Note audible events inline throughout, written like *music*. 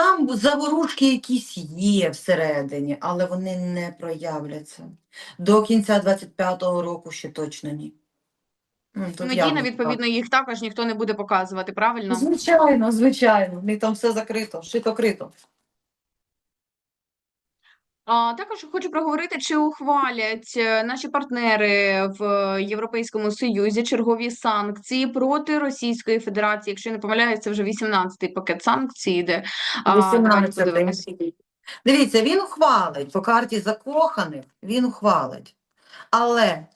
Там заворушки якісь є всередині, але вони не проявляться. До кінця 25-го року ще точно ні. М, тут явно відповідно, їх також ніхто не буде показувати, правильно? Звичайно, звичайно. В них там все закрито, шито крито. А, також хочу проговорити, чи ухвалять е, наші партнери в Європейському Союзі чергові санкції проти Російської Федерації. Якщо я не помиляюсь, це вже 18-й пакет санкцій йде. А, 18 подивимось. Дивіться, він ухвалить по карті закоханих, він ухвалить. Але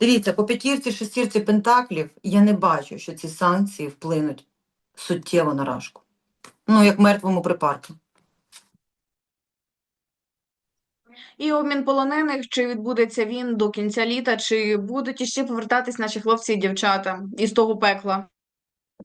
дивіться, по п'ятірці, шестірці пентаклів я не бачу, що ці санкції вплинуть суттєво на рашку. Ну, як мертвому припарку. І обмін полонених, чи відбудеться він до кінця літа, чи будуть іще повертатись наші хлопці і дівчата із того пекла?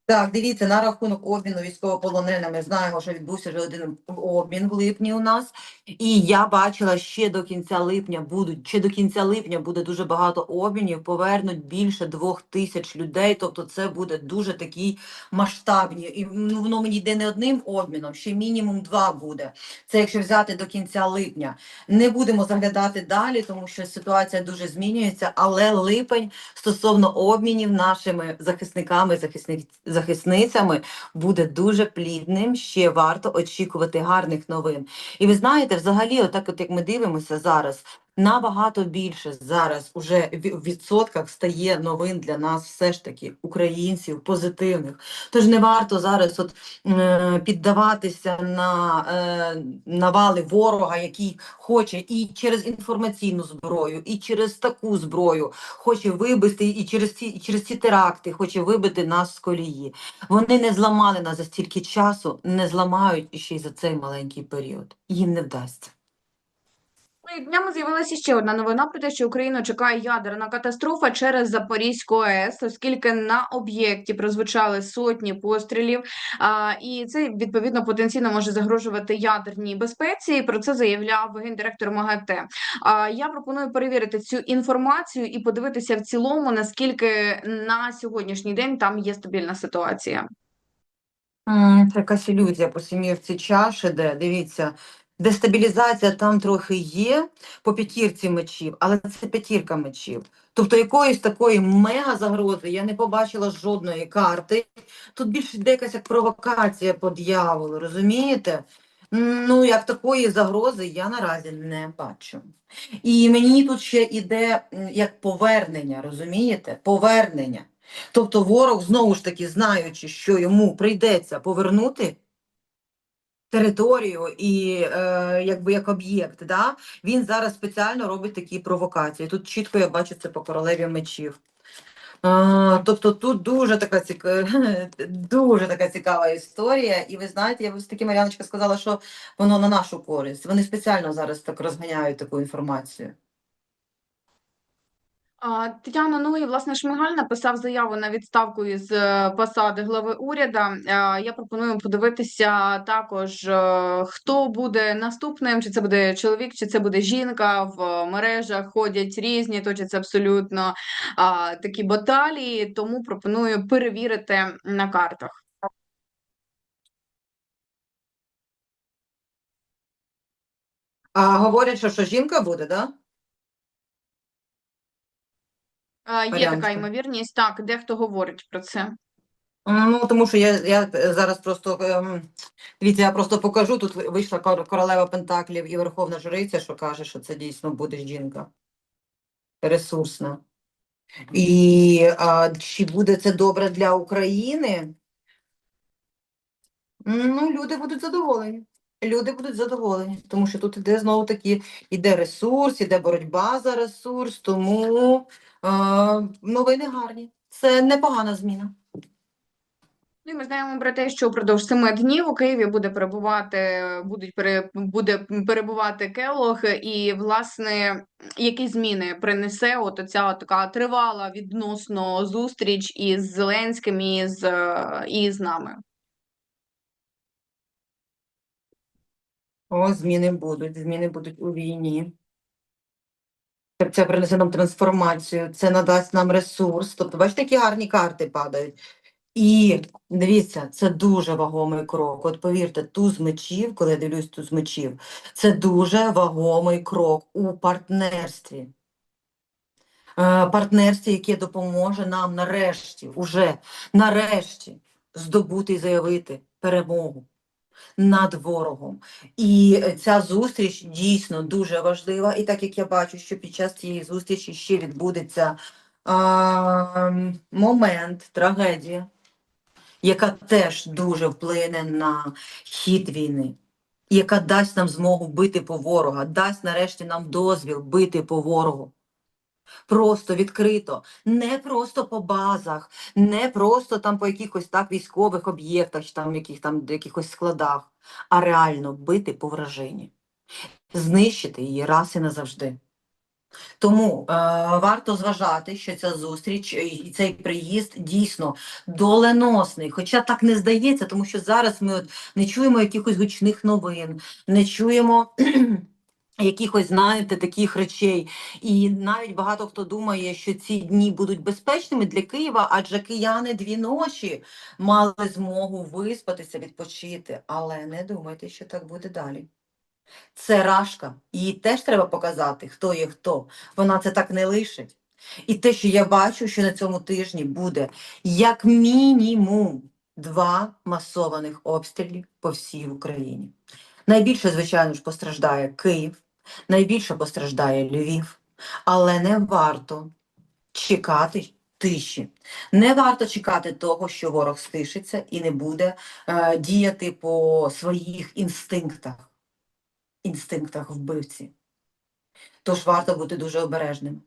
Так, дивіться, на рахунок обміну військовополоненими знаємо, що відбувся вже один обмін в липні у нас. І я бачила, ще до кінця липня будуть, ще до кінця липня буде дуже багато обмінів, повернуть більше двох тисяч людей. Тобто це буде дуже такі масштабні. І ну, воно мені йде не одним обміном, ще мінімум два буде. Це якщо взяти до кінця липня. Не будемо заглядати далі, тому що ситуація дуже змінюється, але липень стосовно обмінів нашими захисниками, захисник, захисницями буде дуже плідним. Ще варто очікувати гарних новин. І ви знаєте, взагалі, отак, от як ми дивимося зараз. Набагато більше зараз уже в відсотках стає новин для нас, все ж таки, українців, позитивних. Тож не варто зараз от, е, піддаватися на е, навали ворога, який хоче і через інформаційну зброю, і через таку зброю хоче вибити, і через ці, і через ці теракти хоче вибити нас з колії. Вони не зламали нас за стільки часу, не зламають іще й за цей маленький період. Їм не вдасться. Днями з'явилася ще одна новина про те, що Україну чекає ядерна катастрофа через Запорізьку АЕС, оскільки на об'єкті прозвучали сотні пострілів, а, і це відповідно потенційно може загрожувати ядерній безпеці. І про це заявляв гендиректор МАГАТЕ. А я пропоную перевірити цю інформацію і подивитися в цілому, наскільки на сьогоднішній день там є стабільна ситуація. Це якась ілюзія по сім'ївці чаш іде. Дивіться, дестабілізація там трохи є по п'ятірці мечів, але це п'ятірка мечів. Тобто якоїсь такої мега загрози я не побачила жодної карти. Тут більше йде якась як провокація по дьяволу, розумієте? Ну, як такої загрози я наразі не бачу. І мені тут ще іде м, як повернення, розумієте? Повернення. Тобто ворог, знову ж таки, знаючи, що йому прийдеться повернути територію і е, якби як об'єкт, да? він зараз спеціально робить такі провокації. Тут чітко я бачу це по королеві мечів. А, тобто тут дуже така цікава, *laughs* дуже така цікава історія. І ви знаєте, я ось таки Мар'яночка сказала, що воно на нашу користь. Вони спеціально зараз так розганяють таку інформацію. Тетяна, ну і власне Шмигаль написав заяву на відставку із е, посади глави уряду. Е, Я пропоную подивитися також, е, хто буде наступним, чи це буде чоловік, чи це буде жінка. В мережах ходять різні, точаться абсолютно такі баталії, тому пропоную перевірити на картах. А говорять, що, що жінка буде, да? А, Є така ймовірність, так, дехто говорить про це. Ну, тому що я, я зараз просто ем, дивіться, я просто покажу. Тут вийшла королева Пентаклів і Верховна Жриця, що каже, що це дійсно буде жінка ресурсна. І а, чи буде це добре для України? Ну, люди будуть задоволені. Люди будуть задоволені, тому що тут іде знову таки, іде ресурс, іде боротьба за ресурс, тому е, новини гарні. Це непогана зміна. Ну, і ми знаємо про те, що впродовж семи днів у Києві буде перебувати, будуть пере, буде перебувати Келох, і власне які зміни принесе от ця така тривала відносно зустріч із Зеленським і з, і з нами. О, зміни будуть, зміни будуть у війні. Це- принесе нам трансформацію, це надасть нам ресурс. Тобто, бачите, які гарні карти падають. І дивіться, це дуже вагомий крок. От повірте, туз мечів, коли я дивлюсь туз мечів, це дуже вагомий крок у партнерстві. Е, Партнерстві, яке допоможе нам нарешті, уже нарешті здобути і заявити перемогу над ворогом. І ця зустріч дійсно дуже важлива. І так як я бачу, що під час цієї зустрічі ще відбудеться а, момент, трагедія, яка теж дуже вплине на хід війни, яка дасть нам змогу бити по ворога, дасть нарешті нам дозвіл бити по ворогу. Просто відкрито, не просто по базах, не просто там по якихось так військових об'єктах, чи там яких там якихось складах, а реально бити по вражині, знищити її раз і назавжди. Тому е, варто зважати, що ця зустріч і цей приїзд дійсно доленосний. Хоча так не здається, тому що зараз ми от не чуємо якихось гучних новин, не чуємо якихось, знаєте, таких речей. І навіть багато хто думає, що ці дні будуть безпечними для Києва, адже кияни дві ночі мали змогу виспатися, відпочити. Але не думайте, що так буде далі. Це Рашка, її теж треба показати, хто є хто. Вона це так не лишить. І те, що я бачу, що на цьому тижні буде як мінімум два масованих обстрілів по всій Україні. Найбільше, звичайно ж, постраждає Київ, найбільше постраждає Львів, але не варто чекати тиші. Не варто чекати того, що ворог стишиться і не буде е, діяти по своїх інстинктах, інстинктах вбивці. Тож варто бути дуже обережним.